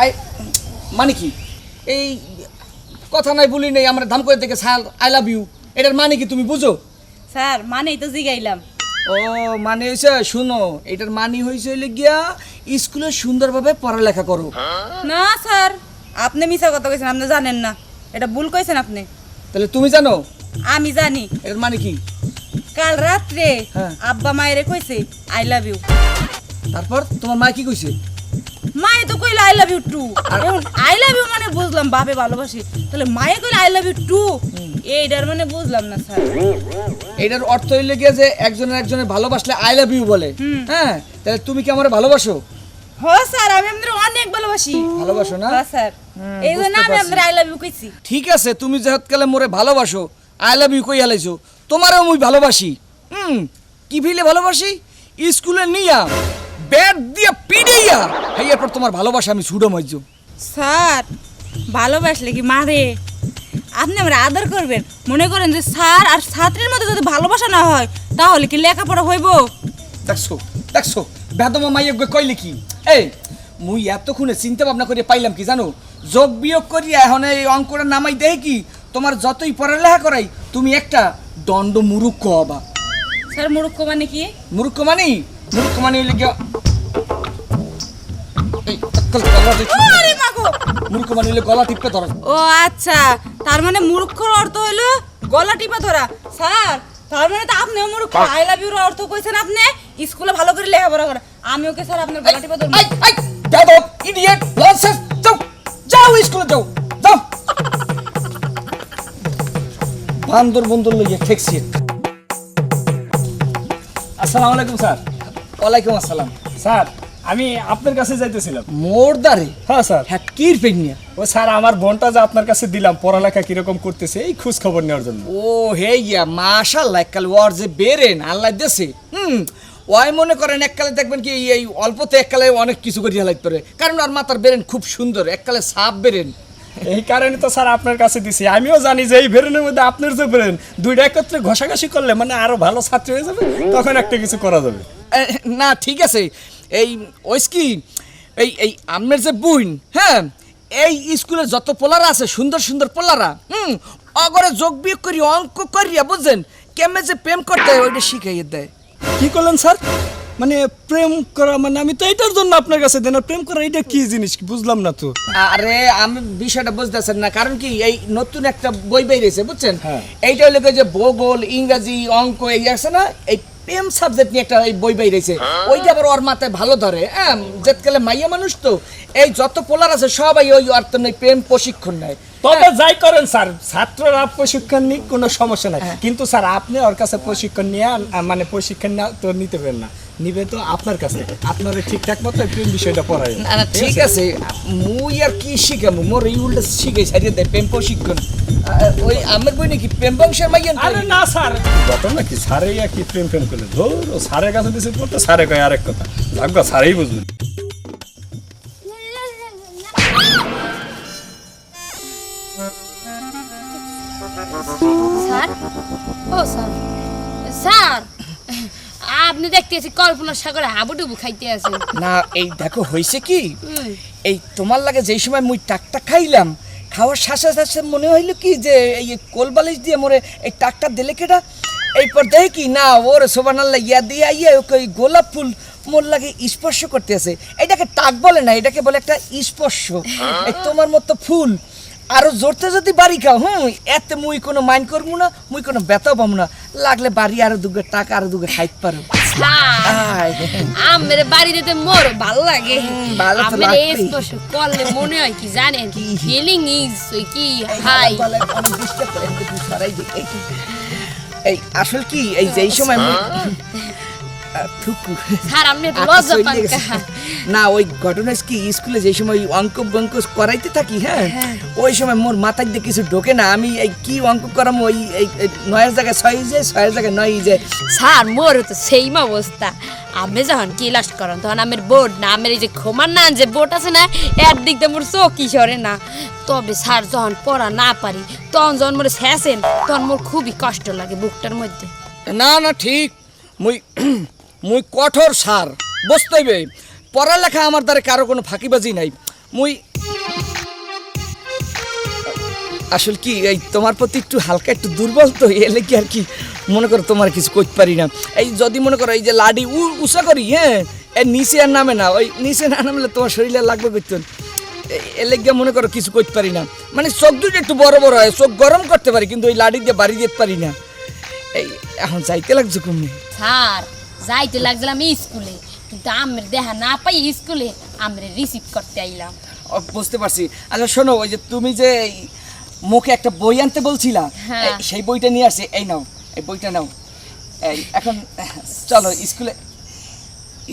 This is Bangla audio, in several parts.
আই মানে কি? এই কথা নাই বলি নেই আমরা ধাম করে থেকে সাল আই লাভ ইউ এটার মানে কি তুমি বুঝো? স্যার মানেই তো জিগাইলাম। ও মানে হয়েছে শুনো এটার মানে হয়েছে হইলে গিয়া স্কুলে সুন্দরভাবে পড়ালেখা করো। না স্যার আপনি মিছা কথা কইছেন আপনি জানেন না। এটা ভুল কইছেন আপনি। তাহলে তুমি জানো? আমি জানি। এটার মানে কি? কাল রাত্রে হ্যাঁ। আব্বা মায়েরে কইছে আই লাভ ইউ তারপর তোমার মা কি কইছে? মায়ে তো কইলো আই লাভ ইউ টু এখন আই লাভ ইউ মানে বুঝলাম বাপে ভালোবাসি। তাহলে মায়ে কইলো আই লাভ ইউ টু এইটার মানে বুঝলাম না স্যার। এটার অর্থ হইলে গিয়ে যে একজনের একজনের ভালোবাসলে আই লাভ ইউ বলে। হ্যাঁ? তাহলে তুমি কি আমার ভালোবাসো? হ স্যার আমি আপনাদের অনেক ভালোবাসি। ভালোবাসো না? হ্যাঁ স্যার। এই জন্য আমি আপনাদের আই লাভ ইউ কইছি। ঠিক আছে তুমি যেহেতু কালে মোরে ভালোবাসো আই লাভ ইউ কই হালাইছো তোমারও মুই ভালোবাসি। হুম কি ফিলে ভালোবাসি? স্কুলে নিয়া। ব্যাট দিয়া পিড়াইয়া এই এরপর তোমার ভালোবাসা আমি ছুড়ো মজ্জু স্যার ভালোবাসলে কি মারে? আপনি আমরা আদর করবেন। মনে করেন যে স্যার আর ছাত্রের মধ্যে যদি ভালোবাসা না হয় তাহলে কি লেখাপড়া হইব? দেখছ দেখছ বেদমা মাইয়ে কইলে কি? এই মুই এতক্ষণে চিন্তা ভাবনা করে পাইলাম কি জানো? যোগ বিয়োগ করিয়া এখন এই অঙ্কটা নামাই দেয় কি? তোমার যতই পড়ালেখা করাই তুমি একটা দণ্ড মুরুক্ষ হবা। স্যার মুরুক্ষ মানে কি? মূর্খ মানি মূর্খ মানি হইলে গিয়া এই, আজকাল গলা টিপে- আরে মাগো! মূর্খ গলা টিপে ধরো। ও আচ্ছা তার মানে মূর্খর অর্থ হইল গলা টিপা ধরা। স্যার তার মানে তো আপনিও মূর্খ। আই লাভ ইউর অর্থ কইছেন আপনি। স্কুলে ভালো করে লেখাপড়া করেন। আমি ওকে স্যার আপনার গলা টিপা ধরবো? আই আই ইডিয়েট লনসেন্স যাও যাও স্কুলে যাও যাও। বান্দর বন্দর লইয়া ঠেকছি। আসসালামু আলাইকুম স্যার। ওয়ালাইকুম আসসালাম। স্যার আমি আপনার কাছে যাইতেছিলাম। মোরদারে? হ্যাঁ স্যার। হ্যাঁ কির পেনিয়া ও স্যার আমার বোনটা যে আপনার কাছে দিলাম পড়ালেখা কীরকম করতেছে এই খোঁজ খবর নেওয়ার জন্য। ও হে ইয়া মাশাল্লাহ এককাল ওয়ার যে বেরেন আল্লাহ দেশে হুম ওয়াই মনে করেন এককালে দেখবেন কি এই- এই অল্পতে এককালে অনেক কিছু করে হালাইতে পারে কারণ আর মাতার বেরেন খুব সুন্দর এককালে সাপ বেরেন এই কারণে তো স্যার আপনার কাছে দিছি। আমিও জানি যে এই ব্রেনের মধ্যে আপনার যে ব্রেন দুইটা একত্রে ঘষাঘষি করলে মানে আরও ভালো ছাত্র হয়ে যাবে তখন একটা কিছু করা যাবে। না ঠিক আছে। এই ওইস কি এই এই আমের যে বুইন হ্যাঁ এই স্কুলে যত পোলারা আছে সুন্দর সুন্দর পোলারা হুম অগরে যোগ বিয়োগ করি অঙ্ক করিয়া বুঝছেন? কেমনে যে প্রেম করতে হয় ওইটা শিখাইয়ে দেয়। কি করলেন স্যার? মানে প্রেম করা মানে আমি তো এটার জন্য আপনার কাছে দেন প্রেম করা এটা কি জিনিস বুঝলাম না তো? আরে আমি বিষয়টা বুঝতেছেন না কারণ কি এই নতুন একটা বই বেরিয়েছে বুঝছেন? হ্যাঁ। এইটা হলো যে ভূগোল ইংরাজি অঙ্ক এই আছে না এই প্রেম সাবজেক্ট নিয়ে একটা এই বই বেরিয়েছে। ওইটা আবার ওর মাথায় ভালো ধরে হ্যাঁ? যেতকালে মাইয়া মানুষ তো এই যত পোলার আছে সবাই ওই অর্থ নেই প্রেম প্রশিক্ষণ নেয়। তবে যাই করেন স্যার ছাত্ররা প্রশিক্ষণ নিক কোনো সমস্যা নাই। কিন্তু স্যার আপনি ওর কাছে প্রশিক্ষণ নিয়ে মানে প্রশিক্ষণ তো নিতে পারেন না। নিবে তো আপনার কাছে। আপনার ঠিকঠাক মতো প্রেম বিষয়টা পড়ায় না না ঠিক আছে মুই আর কি শিখামু? মোর এই উল্টা শিখে সারিয়ে দেয় প্রেম প্রশিক্ষণ। ওই আমার বই নাকি প্রেম বংশের মাইয়া আরে না স্যার। ঘটনা কি আর কি প্রেম প্রেম করলে? ধর ও স্যারের কাছে দিছে পড়তে স্যারে কয় আরেক কথা। লাগবা স্যারেই বুঝবেন কল্পনার সাগরে হাবুডুবু খাইতে আছেন না এই দেখো হয়েছে কি? এই তোমার লাগে যেই সময় মুই টাকটা খাইলাম খাওয়ার শ্বাসে শ্বাসে মনে হইল কি যে এই কোলবালিশ দিয়ে মোরে এই টাকটা দিলে কেটা এই পর দেখে কি না ওর সোবানাল্লা ইয়া দিয়ে আইয়া ওকে ওই গোলাপ ফুল মোর লাগে স্পর্শ করতে আছে। এটাকে টাক বলে না এটাকে বলে একটা স্পর্শ। এই তোমার মতো ফুল আরও জোরতে যদি বাড়ি খাও হুম এতে মুই কোনো মাইন্ড করব না মুই কোনো ব্যথা পাবো না। লাগলে বাড়ি আরও দুগে টাকা আরও দুগে খাইতে পারো। আমের বাড়ি দিতে মোর ভালো লাগে। ভালো তো আমের লাগবেই। স্পর্শ করলে মনে হয় কি জানেন? ফিলিং ইজ কি হাই। এই আসল কি? এই যে এই সময় আমি- আহ, থুকু। স্যার আপনি আচ্ছা, লজ্জা সইলে পান। না ওই ঘটনা কি স্কুলে যে সময় অঙ্ক বঙ্ক করাইতে থাকি হ্যাঁ ওই সময় মোর মাথায় দিয়ে কিছু ঢোকে না আমি এই কি অঙ্ক করাম ওই নয়ের জায়গায় ছয় যায় ছয়ের জায়গায় নয় যায় স্যার মোর তো সেই অবস্থা। আমি যখন ক্লাস করেন তখন আমের বোর্ড না আমের এই যে খোমার না যে বোর্ড আছে না এর দিক দিয়ে মোর চোখই সরে না। তবে স্যার যখন পড়া না পারি তখন যখন মোর শেষেন তখন মোর খুবই কষ্ট লাগে বুকটার মধ্যে। না না ঠিক। মুই মুই কঠোর সার, বুঝতে হইবে? পড়ালেখা আমার দ্বারা কারও কোনো ফাঁকিবাজি নাই। মুই আসলে কি, এই তোমার প্রতি একটু হালকা, একটু দুর্বল তো এলে কি আর কি মনে করো তোমার কিছু করতে পারি না। এই যদি মনে করো এই যে লাডি উ, উষা করি হ্যাঁ? এই নিচে আর নামে না, ওই নিচে না নামলে তোমার শরীরে লাগবে করতেন এলে গিয়ে মনে করো কিছু করতে পারি না। মানে চোখ দুটো একটু বড় বড় হয়, চোখ গরম করতে পারি, কিন্তু ওই লাডি দিয়ে বাড়ি যেতে পারি না। এই, এখন যাইতে লাগছে কমে স্যার যাইতে লাগছিলাম স্কুলে কিন্তু আমের দেখা না পাই স্কুলে আমরা রিসিভ করতে আইলাম। বুঝতে পারছি। আচ্ছা শোনো ওই যে তুমি যে মুখে একটা বই আনতে বলছিলা হ্যাঁ। সেই বইটা নিয়ে আসছে এই নাও এই বইটা নাও। এই এখন চলো স্কুলে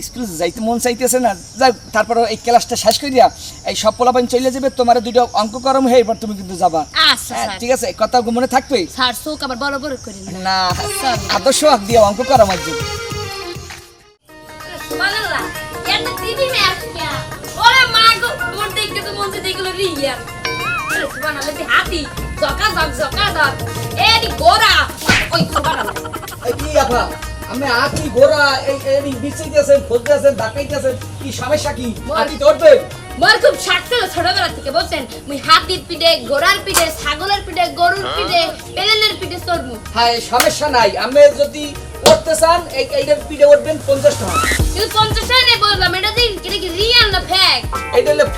স্কুলে যাইতে মন চাইতেছে না। যাই তারপরে এই ক্লাসটা শেষ করে দিয়া এই সব পোলাপাইন চলে যাবে তোমার দুটো অঙ্ক করম হয়ে এবার তুমি কিন্তু যাবা। আচ্ছা হ্যাঁ, ঠিক আছে কথা মনে থাকবে? স্যার চোখ আবার বড় বড় করি না আদর্শ হক দিয়ে অঙ্ক করম আমার দেখতে তো দেখল রিয়াল আরে সুবহানাল্লাহ দি হাতি জকা জক জকা জক এডি গোরা ওই সুবহানাল্লাহ এই কি আপা আমি আকি গোরা এই এই বিচিতেছেন খুঁজতেছেন ডাকাইতেছেন কি সমস্যা কি? হাতি ধরবে? মোর খুব শাক ছিল ছোটবেলা থেকে বলছেন মুই হাতির পিঠে ঘোড়ার পিঠে ছাগলের পিঠে গরুর পিঠে পেলেনের পিঠে হ্যাঁ সমস্যা নাই। আমি যদি উঠতে চান এই এইটার পিঠে উঠবেন পঞ্চাশ টাকা কিন্তু পঞ্চাশ টাকা বললাম এটা দিন কি কি রিয়াল না ফ্যাক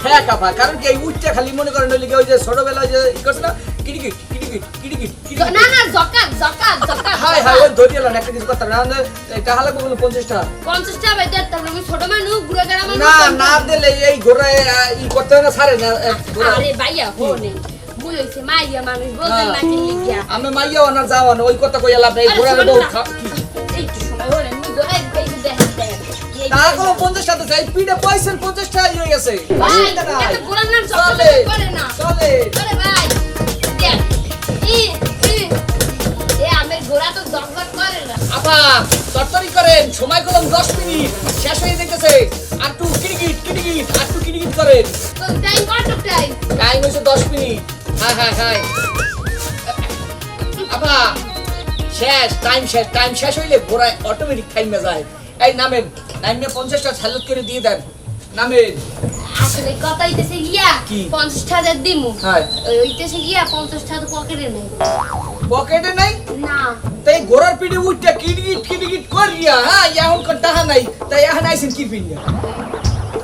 ফ্যাক আপা কারণ কি এই উঠতে খালি মনে করেন ওই ওই যে ছোটবেলায় যে ই করছে না কিটিকিট কিটিকিট কিটিকিট না না জকাত জকাত জকাত হাই হাই ওই ধরিয়ে এলাম একটা কিছু কথা না এটা হালা বলুন পঞ্চাশ টাকা। পঞ্চাশ টাকা বাইতে তারপর আমি ছোট মানুষ বুড়ো গেলাম না না দিলে এই ঘোড়ায় ই করতে হয় না সারে না আরে ভাইয়া হোনে মুই হইছে মাইয়া মানুষ বলছেন না কি লিখিয়া। আমি মাইয়া না যাওয়া না ওই কথা কই এলাম এই আরে ঘোড়ার এই তা পঞ্চাশ টাকা চাই পিঠে পয়সেন পঞ্চাশ টাকা হয়ে গেছে। চলে চলে ভাই আপা তরতরি করেন সময় দশ মিনিট শেষ হয়ে যেতেছে। আর একটু কিটকিট কিটকিট আর একটু কিটকিট করেন। টাইম হয়েছে দশ মিনিট। হ্যাঁ হ্যাঁ হ্যাঁ। আপা শেষ টাইম শেষ টাইম শেষ হইলে ঘোড়ায় অটোমেটিক টাইমে যায়। এই নামেন নাইমে পঞ্চাশটা স্যালুট করে দিয়ে দেন। নামেন। আসলে কথা হইতেছে গিয়া? পঞ্চাশ টাকা দিমু। হইতেছে গিয়া পঞ্চাশ টাকা পকেটে নেই। পকেটে নাই? না। তাই ঘোড়ার পিঠে উঠতে কিটকিট কিটকিট করিয়া হ্যাঁ এখন কোন টাকা নাই তাই এখন আইসেন কি পিন্ডা?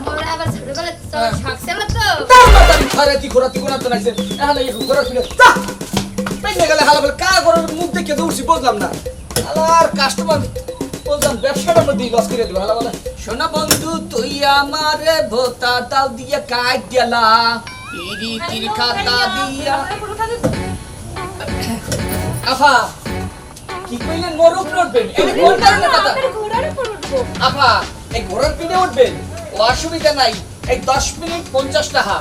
মোর আবার ছোটবেলা তো হ্যাঁ। কাস্টমার বললাম ব্যবসাটার মধ্যে লস করে দিবে হালা বলে সোনা বন্ধু তুই আমারে ভোতা ডাল দিয়ে কাট গেলা পিরি খাতা দিয়া। আফা কি কইলেন মোর উঠবেন? এটা কোন কারণে কথা আপা এই ঘোড়ার পিঠে উঠবেন ও অসুবিধা নাই এই দশ মিনিট পঞ্চাশ টাকা।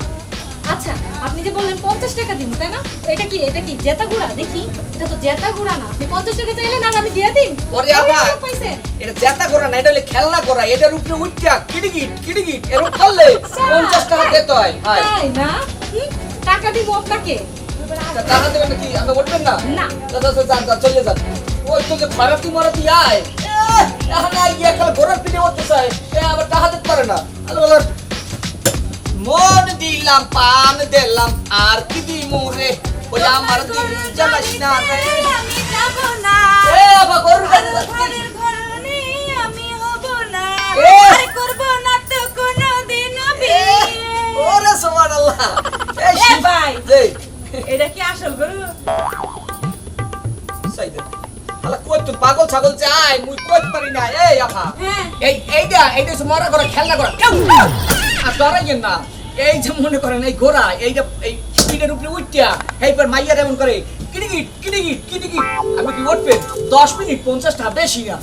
আচ্ছা আপনি যে বললেন পঞ্চাশ টাকা দিন তাই না? এটা কি এটা কি জেতা ঘোড়া? দেখি এটা তো জেতা ঘোড়া না। আপনি পঞ্চাশ টাকা চাইলেন আর আমি দিয়ে দিন ওরে আপা এটা জেতা করা না এটা হলে খেলনা করা এটার উপরে উঠটা কিড়িকিট কিড়িকিট এরকম করলে পঞ্চাশ টাকা দিতে হয়। তাই না? টাকা দিব আপনাকে? টাকা দেবেন নাকি? আপনি উঠবেন না? না। দাদা যান যান, চলে যান। ওই তো যে মারাতি মারাতি আয়। এখন আই গিয়ে খালি ঘোড়ার পিঠে উঠতে চায়। আবার টাকা দিতে পারে না। আলো মন দিলাম পান দিলাম আর কি দি মুরে ওই আমার দিন জ্বালাস না রে। আমি যাব না এ আমি হব না। আর করব না তো কোনোদিন বিয়ে ওরে সুবহানাল্লাহ। এই এ ভাই এই। এটা কি আসল গরু? সাইদে হালা কই তুই পাগল ছাগল চাই মুই কই পারি না। এই আপা হ্যাঁ। এই এইটা মরা করা খেলনা করা আর ডরাইয়েন না। এই যে মনে করেন এই ঘোড়া এই পিঠের উপরে উঠিয়া এইবার এমন করে কিটিকিট কিটিকিট কিটিকিট আমি কি উঠবেন দশ মিনিট পঞ্চাশ টাকা বেশি না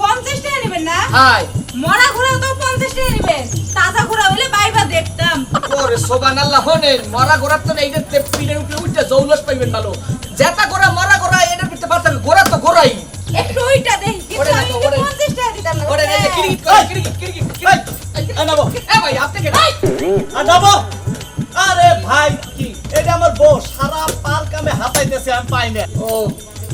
পঞ্চাশ টাকা নেবেন না হাই মরা ঘোড়া তো পঞ্চাশ টাকা নেবেন তাজা ঘোড়া হলে বাইবা দেখতাম ওরে সোবান আল্লাহ হনেন মরা ঘোড়ার তো এইটা পিঠের উপরে উঠতে জৌলস পাইবেন ভালো জেতা ঘোড়া মরা ঘোড়া এটার ভিতরে পারতেন ঘোড়া তো ঘোড়াই একটু ওইটা দেখি কিন্তু আমি দেখো, কিন্তু ওরে। পঞ্চাশ টাকা দিতাম না ওরে এই কিটিকিট কিটিকিট কিটিকিট কিটিকিট এ ভাই আপনি কে আর যাব? আরে ভাই কি? এটা আমার বউ সারা পার্ক আমি হাতাইতেছি আমি পাই না। ও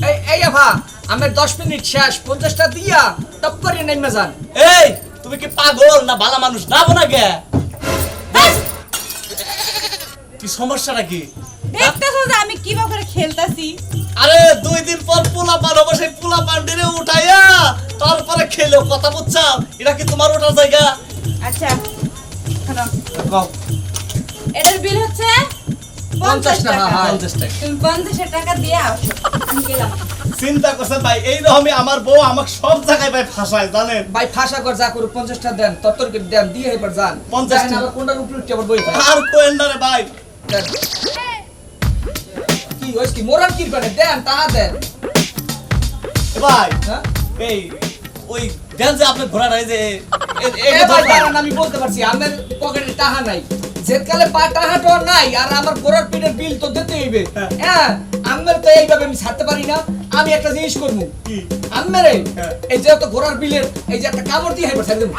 এই এই আভা আমার দশ মিনিট শেষ পঞ্চাশটা দিয়া টপ করে নেমে যান এই তুমি কি পাগল না ভালো মানুষ? যাব না গে। কি সমস্যাটা কি? দেখতেছো যে আমি কি করে খেলতাছি? আরে দুই দিন পর পোলা পান হবে সেই পোলা পান্ডিরে উঠাইয়া তারপরে খেলো কথা বুঝছাও। এটা কি তোমার ওঠার জায়গা? আচ্ছা এটার বিল হচ্ছে পঞ্চাশ টাকা। পঞ্চাশ টাকা। তুমি পঞ্চাশ টাকা দিয়ে আসো। গেলাম। চিন্তা করছেন ভাই এই রকমই আমার বউ আমাকে সব জায়গায় ভাই ফাঁসায় জানেন? ভাই ফাঁসা কর যা করু পঞ্চাশটা দেন তত্তর দেন দিয়ে এবার যান। 50 কোনটার উপরে উঠে বই আর কোয়েন না রে ভাই। কি হইছে কি মোরাল কি করে? দেন টাকা দেন। ভাই এই ওই দেন যে আপনি ঘোড়া নাই যে আমি বলতে পারছি আমার পকেটে টাকা নাই। যেকালে পা টাকা তো নাই আর আমার গোড়ার পিঠের বিল তো দিতে হইবে। হ্যাঁ। আমার তো এইভাবে আমি ছাড়তে পারি না আমি একটা জিনিস করব। কি? আমি রে হ্যাঁ। এই যে তো ঘোড়ার বিলের এই যে একটা কামড় দিয়ে হাইবার ছেড়ে দেবো